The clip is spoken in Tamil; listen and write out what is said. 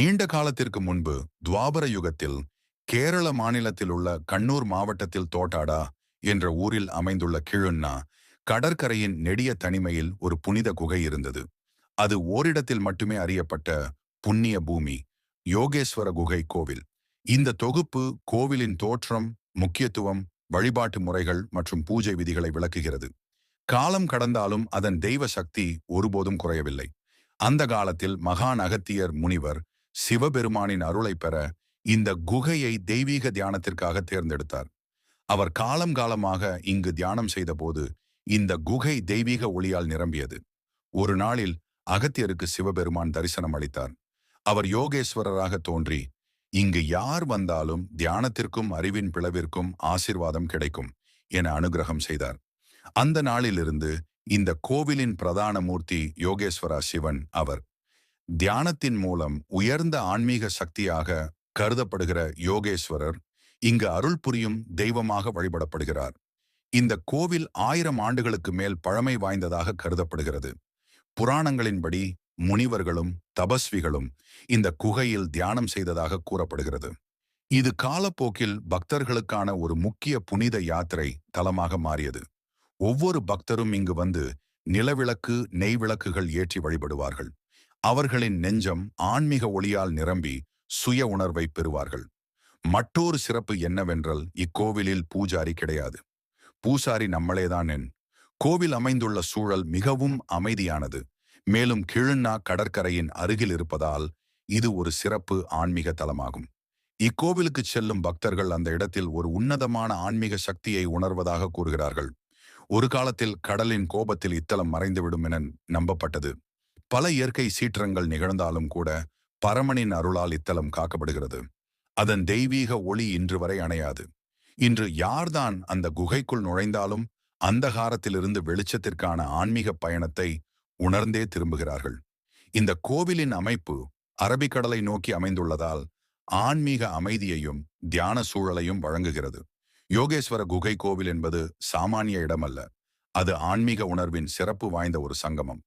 நீண்ட காலத்திற்கு முன்பு துவாபர யுகத்தில் கேரள மாநிலத்தில் உள்ள கண்ணூர் மாவட்டத்தில் தோட்டாடா என்ற ஊரில் அமைந்துள்ள கிழுன்னா கடற்கரையின் நெடிய தனிமையில் ஒரு புனித குகை இருந்தது. அது ஓரிடத்தில் மட்டுமே அறியப்பட்ட புண்ணிய பூமி யோகேஸ்வர குகை கோவில். இந்த தொகுப்பு கோவிலின் தோற்றம் முக்கியத்துவம் வழிபாட்டு முறைகள் மற்றும் பூஜை விதிகளை விளக்குகிறது. காலம் கடந்தாலும் அதன் தெய்வ சக்தி ஒருபோதும் குறையவில்லை. அந்த காலத்தில் மகான் அகத்தியர் முனிவர் சிவபெருமானின் அருளை பெற இந்த குகையை தெய்வீக தியானத்திற்காக தேர்ந்தெடுத்தார். அவர் காலம் காலமாக இங்கு தியானம் செய்தபோது இந்த குகை தெய்வீக ஒளியால் நிரம்பியது. ஒரு நாளில் அகத்தியருக்கு சிவபெருமான் தரிசனம் அளித்தார். அவர் யோகேஸ்வரராக தோன்றி இங்கு யார் வந்தாலும் தியானத்திற்கும் அறிவின் பிளவிற்கும் ஆசிர்வாதம் கிடைக்கும் என அனுகிரகம் செய்தார். அந்த நாளிலிருந்து இந்த கோவிலின் பிரதான மூர்த்தி யோகேஸ்வரா சிவன் அவர். தியானத்தின் மூலம் உயர்ந்த ஆன்மீக சக்தியாக கருதப்படுகிற யோகேஸ்வரர் இங்கு அருள் புரியும் தெய்வமாக வழிபடப்படுகிறார். இந்த கோவில் ஆயிரம் ஆண்டுகளுக்கு மேல் பழமை வாய்ந்ததாக கருதப்படுகிறது. புராணங்களின்படி முனிவர்களும் தபஸ்விகளும் இந்த குகையில் தியானம் செய்ததாக கூறப்படுகிறது. இது காலப்போக்கில் பக்தர்களுக்கான ஒரு முக்கிய புனித யாத்திரை தலமாக மாறியது. ஒவ்வொரு பக்தரும் இங்கு வந்து நிலவிளக்கு நெய் விளக்குகள் ஏற்றி வழிபடுவார்கள். அவர்களின் நெஞ்சம் ஆன்மீக ஒளியால் நிரம்பி சுய உணர்வை பெறுவார்கள். மற்றொரு சிறப்பு என்னவென்றால் இக்கோவிலில் பூஜாரி கிடையாது. பூசாரி நம்மளேதான் என் கோவில் அமைந்துள்ள சூழல் மிகவும் அமைதியானது. மேலும் கிழுண்ணா கடற்கரையின் அருகில் இருப்பதால் இது ஒரு சிறப்பு ஆன்மீக தலமாகும். இக்கோவிலுக்கு செல்லும் பக்தர்கள் அந்த இடத்தில் ஒரு உன்னதமான ஆன்மீக சக்தியை உணர்வதாக கூறுகிறார்கள். ஒரு காலத்தில் கடலின் கோபத்தில் இத்தலம் மறைந்துவிடும் என நம்பப்பட்டது. பல இயற்கை சீற்றங்கள் நிகழ்ந்தாலும் கூட பரமனின் அருளால் இத்தலம் காக்கப்படுகிறது. அதன் தெய்வீக ஒளி இன்று வரை அணையாது. இன்று யார்தான் அந்த குகைக்குள் நுழைந்தாலும் அந்தகாரத்திலிருந்து வெளிச்சத்திற்கான ஆன்மீக பயணத்தை உணர்ந்தே திரும்புகிறார்கள். இந்த கோவிலின் அமைப்பு அரபிக்கடலை நோக்கி அமைந்துள்ளதால் ஆன்மீக அமைதியையும் தியான சூழலையும் வழங்குகிறது. யோகேஸ்வர குகை கோவில் என்பது சாமானிய இடமல்ல. அது ஆன்மீக உணர்வின் சிறப்பு வாய்ந்த ஒரு சங்கமம்.